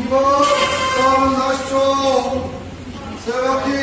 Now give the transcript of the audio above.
이번 싸움 나시죠. 세바퀴